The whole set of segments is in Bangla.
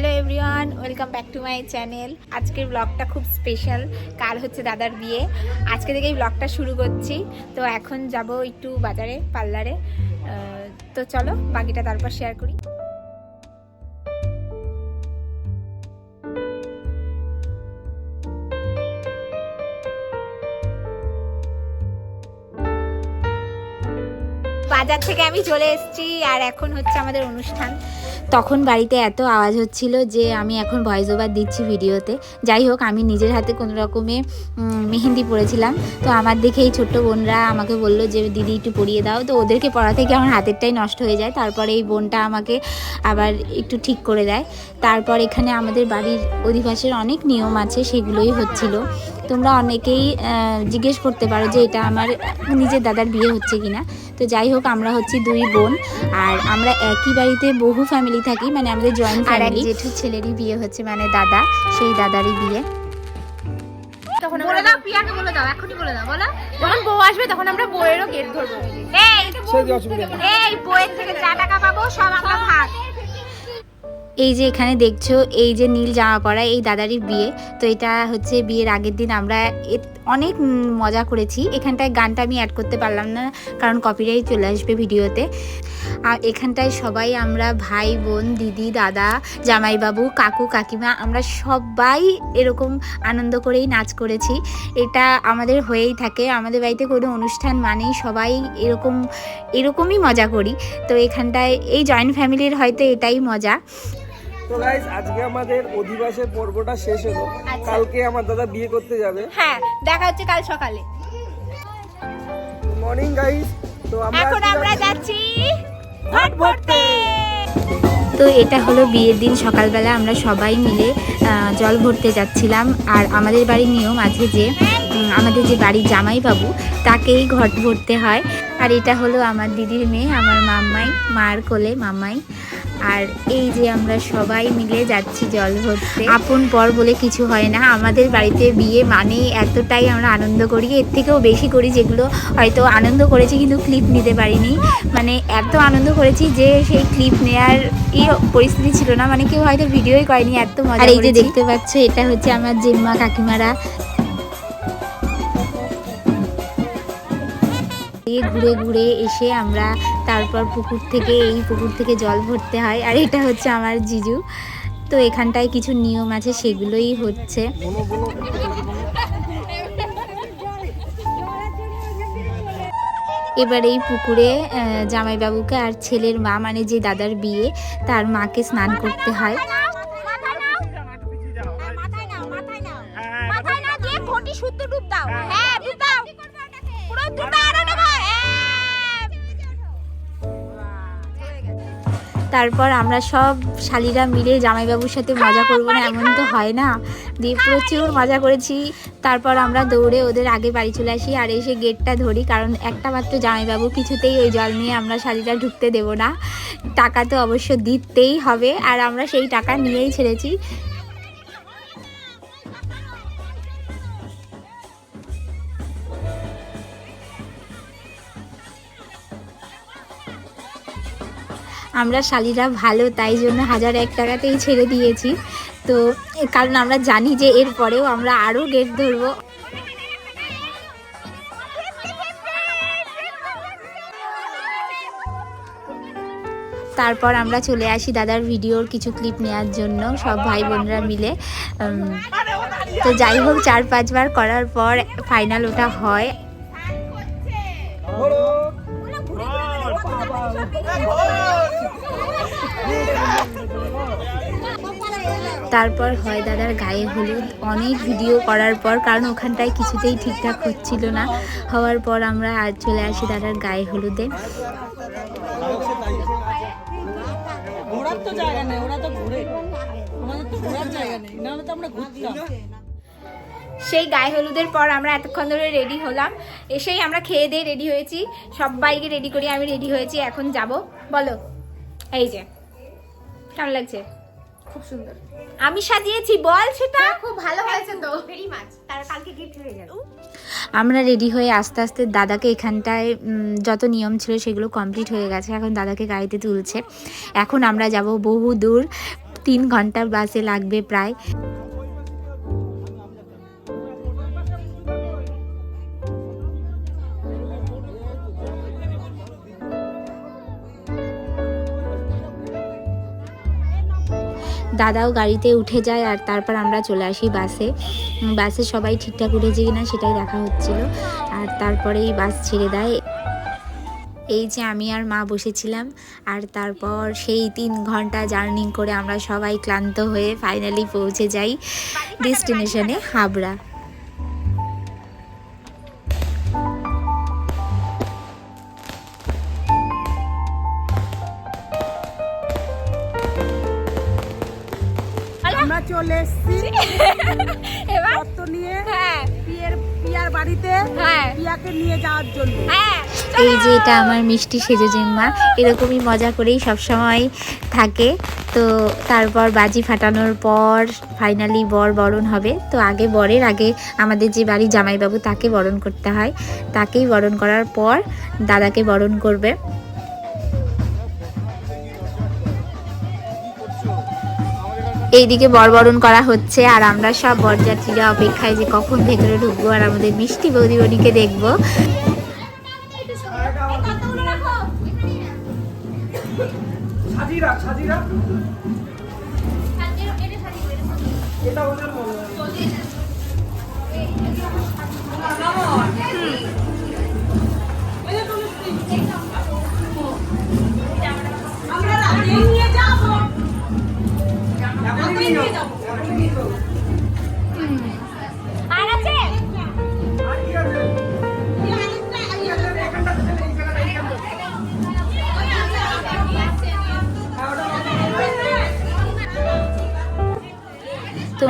Hello everyone, welcome back to my channel. আজকের ব্লগটা খুব স্পেশাল, কাল হচ্ছে দাদার বিয়ে। আজকে থেকেই ব্লগটা শুরু করছি। তো এখন যাব একটু বাজারে, পার্লারে। তো চলো, বাকিটা তারপর শেয়ার করি। বাজার থেকে আমি চলে এসেছি, আর এখন হচ্ছে আমাদের অনুষ্ঠান। তখন বাড়িতে এত আওয়াজ হচ্ছিল যে আমি এখন ভয়েস ওভার দিচ্ছি ভিডিওতে। যাই হোক আমি নিজের হাতে কোনো রকমে মেহেন্দি পরেছিলাম। তো আমার দেখে এই ছোট্ট বোনরা আমাকে বলল যে দিদি একটু পরিয়ে দাও। তো ওদেরকে পড়া থেকে আমার হাতেরটাই নষ্ট হয়ে যায়। তারপরে এই বোনটা আমাকে আবার একটু ঠিক করে দেয়। তারপর এখানে আমাদের বাড়ির অধিবাসের অনেক নিয়ম আছে সেগুলোই হচ্ছিল। তোমরা অনেকেই জিজ্ঞেস করতে পারো যে এটা আমার নিজের দাদার বিয়ে হচ্ছে কিনা? তো যাই হোক আমরা হচ্ছি দুই বোন। আর আমরা একই বাড়িতে বহু ফ্যামিলি থাকি মানে আমাদের জয়েন্ট আর এক ফ্যামিলি জেঠুর ছেলেরই বিয়ে হচ্ছে মানে দাদা সেই দাদারই বিয়ে। তখন বলে দাও প্রিয়াকে বলে দাও এখনই বলে দাও বলো। যখন বউ আসবে তখন আমরা বউয়েরও গেট ধরবো। এই বইয়ের থেকে যা টাকা পাবো সব আমরা ভাগ। এই যে এখানে দেখছ, এই যে নীল জামা পরা এই দাদারই বিয়ে। তো এটা হচ্ছে বিয়ের আগের দিন আমরা অনেক মজা করেছি। এখানটায় গানটা আমি অ্যাড করতে পারলাম না, কারণ কপিরাই চলে আসবে ভিডিওতে। আর এখানটায় সবাই আমরা ভাই, বোন, দিদি, দাদা, জামাইবাবু, কাকু, কাকিমা, আমরা সবাই এরকম আনন্দ করেই নাচ করেছি। এটা আমাদের হয়েই থাকে, আমাদের বাড়িতে কোনো অনুষ্ঠান মানেই সবাই এরকম, এরকমই মজা করি। তো এখানটায়, এই জয়েন্ট ফ্যামিলির হয়তো এটাই মজা। তো আজকে আমাদের অধিবাসের পর্বটা শেষ হলো। আচ্ছা। কালকে আমার দাদা বিয়ে করতে যাবে। হ্যাঁ দেখা হচ্ছে কাল সকালে। মর্নিং তো আমরা এখন আমরা যাচ্ছি যাচ্ছি ভরতে। তো এটা হলো বিয়ের দিন সকালবেলা আমরা সবাই মিলে জল ভরতে যাচ্ছিলাম। আর আমাদের বাড়ির নিয়ম আছে যে আমাদের যে বাড়ির জামাইবাবু তাকেই ঘট ভরতে হয়। আর এটা হলো আমার দিদির মেয়ে আমার মাম্মাই মার কোলে মাম্মাই। আর এই যে আমরা সবাই মিলে যাচ্ছি জল ভরতে আপন পর বলে কিছু হয় না। আমাদের বাড়িতে বিয়ে মানে এতটাই আমরা আনন্দ করি এর থেকেও বেশি করি যেগুলো হয়তো আনন্দ করেছি কিন্তু ক্লিপ নিতে পারিনি। মানে এত আনন্দ করেছি যে সেই ক্লিপ নেয়ার ই পরিস্থিতি ছিল না। মানে কেউ হয়তো ভিডিওই করেনি এত মজা আর এই যে দেখতে পাচ্ছ এটা হচ্ছে আমার জেম্মা কাকিমারা। দিয়ে ঘুরে ঘুরে এসে আমরা তারপর পুকুর থেকে, এই পুকুর থেকে জল ভরতে হয়। আর এটা হচ্ছে আমার জিজু। তো এখানটায় কিছু নিয়ম আছে, সেগুলোই হচ্ছে। এবার এই পুকুরে জামাইবাবুকে আর ছেলের মা মানে যে দাদার বিয়ে, তার মাকে স্নান করতে হয়। তারপর আমরা সব শালিরা মিলে জামাইবাবুর সাথে মজা করব না, এমন তো হয় না। দিয়ে প্রচুর মজা করেছি। তারপর আমরা দৌড়ে ওদের আগে বাড়ি চলে আসি আর এসে গেটটা ধরি, কারণ একটা মাত্র জামাইবাবু কিছুতেই ওই জল নিয়ে আমরা শালিরা ঢুকতে দেবো না। টাকা তো অবশ্য দিতেই হবে, আর আমরা সেই টাকা নিয়েই ছেড়েছি। আমরা শালিরা ভালো, তাই জন্য হাজার এক টাকাতেই ছেড়ে দিয়েছি। তো কারণ আমরা জানি যে এর পরেও আমরা আরও গেট ধরবো। তারপর আমরা চলে আসি দাদার ভিডিওর কিছু ক্লিপ নেওয়ার জন্য, সব ভাই বোনরা মিলে। তো যাই হোক, চার পাঁচবার করার পর ফাইনাল ওটা হয়। তারপর হয় দাদার গায়ে হলুদ। অনেক ভিডিও করার পর কারণ ওখানটায় কিছুতেই ঠিকঠাক হচ্ছিল না। হওয়ার পর আমরা আর চলে আসি দাদার গায়ে হলুদে। তো জায়গা নেই ওরা তো ঘুরে। আমাদের তো ঘোরার জায়গা নেই নাহলে তো আমরা ঘুরতাম। সেই গায়ে হলুদের পর আমরা এতক্ষণ ধরে রেডি হলাম। এসেই আমরা খেয়ে দিয়ে রেডি হয়েছি। সবাইকে রেডি করি আমি রেডি হয়েছি। এখন যাব। বলো এই যে কেমন লাগছে? খুব সুন্দর। আমি সাজিয়েছি বল সেটা। খুব ভালো হয়েছে তো। ভেরি মাছ তার কালকে গিফট হয়ে যাবে আমরা রেডি হয়ে আস্তে আস্তে দাদাকে এখানটায় যত নিয়ম ছিল সেগুলো কমপ্লিট হয়ে গেছে এখন দাদাকে গাড়িতে তুলছে। এখন আমরা যাব বহু দূর তিন ঘণ্টা বাসে লাগবে প্রায়। দাদাও গাড়িতে উঠে যায় আর তারপর আমরা চলে আসি বাসে। বাসে সবাই ঠিকঠাক উঠেছে কিনা সেটাই দেখা হচ্ছিল। আর তারপরেই বাস ছেড়ে দেয়। এই যে আমি আর মা বসেছিলাম আর তারপর সেই তিন ঘণ্টা জার্নি করে আমরা সবাই ক্লান্ত হয়ে ফাইনালি পৌঁছে যাই ডেস্টিনেশনে হাবড়া। চলে এসেছি। এবার? নিয়ে হ্যাঁ। পিয়ের পিয়ার বাড়িতে হ্যাঁ। পিয়াকে নিয়ে যাওয়ার জন্য। হ্যাঁ এই যে এটা আমার মিষ্টি সেজো জেম্মা। এরকমই মজা করেই সবসময় থাকে। তো তারপর বাজি ফাটানোর পর ফাইনালি বর বরণ হবে। তো আগে বরের আগে আমাদের যে বাড়ি জামাইবাবু তাকে বরণ করতে হয়। তাকেই বরণ করার পর দাদাকে বরণ করবে। এইদিকে বরবরণ করা হচ্ছে আর আমরা সব বরযাত্রীরা অপেক্ষায় যে কখন ভেতরে ঢুকবো আর আমাদের মিষ্টি বৌদিমণিকে দেখব। সাজিরা সাজিরা এটা ওদের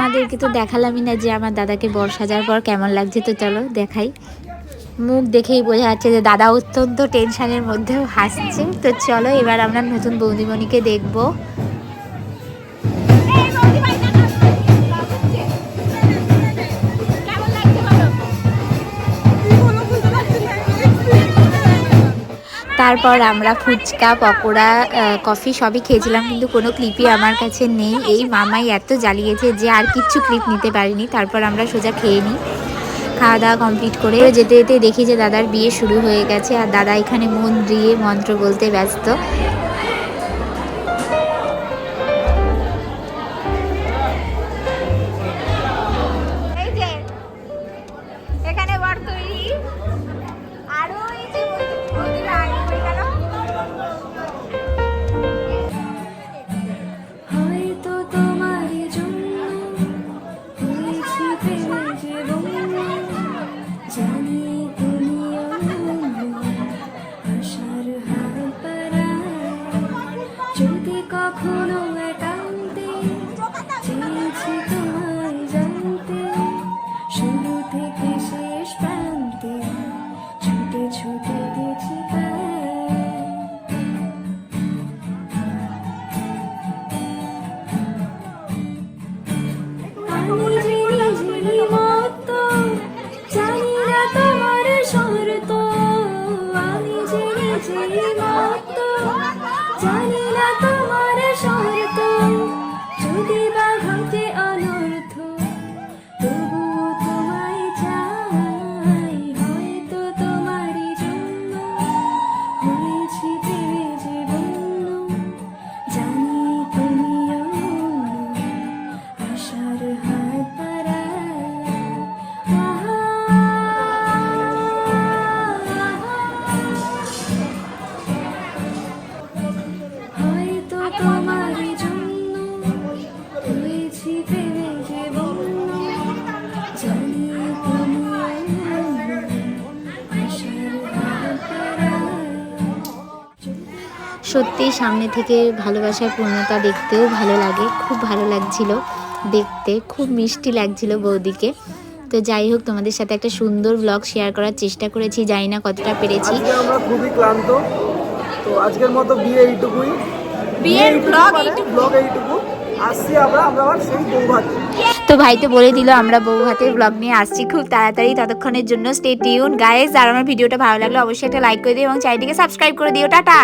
তোমাদেরকে তো দেখালামই না যে আমার দাদাকে বর সাজার পর কেমন লাগছে, তো চলো দেখাই। মুখ দেখেই বোঝা যাচ্ছে যে দাদা অত্যন্ত টেনশনের মধ্যেও হাসছে। তো চলো এবার আমরা নতুন বৌদিমণিকে দেখব। তারপর আমরা ফুচকা, পকোড়া কফি সবই খেয়েছিলাম, কিন্তু কোনো ক্লিপই আমার কাছে নেই। এই মামাই এত জ্বালিয়েছে যে আর কিচ্ছু ক্লিপ নিতে পারিনি। তারপর আমরা সোজা খেয়ে নিই। খাওয়া দাওয়া কমপ্লিট করে যেতে যেতে দেখি যে দাদার বিয়ে শুরু হয়ে গেছে। আর দাদা এখানে মন দিয়ে মন্ত্র বলতে ব্যস্ত। সত্যি সামনে থেকে ভালোবাসার পূর্ণতা দেখতেও ভালো লাগে খুব ভালো লাগছিল দেখতে খুব মিষ্টি লাগছিল বৌদিকে। তো যাই হোক তোমাদের সাথে একটা সুন্দর ব্লগ শেয়ার করার চেষ্টা করেছি জানি না কতটা পেরেছি। আমরা খুবই ক্লান্ত তো আজকের মতো বিয়ে এইটুকুই। বিয়ের vlog ব্লগ এইটুকু। আসছি আমরা আমরা আবার সেই বৌভাত। তো ভাই তো বলে দিল আমরা বউ হাতের ব্লগ নিয়ে আসছি খুব তাড়াতাড়ি ততক্ষণের জন্য স্টে টিউন গাইজ আর আমার ভিডিওটা ভালো লাগল অবশ্যই একটা লাইক করে দিও এবং চ্যানেলটিকে সাবস্ক্রাইব করে দিও। টাটা!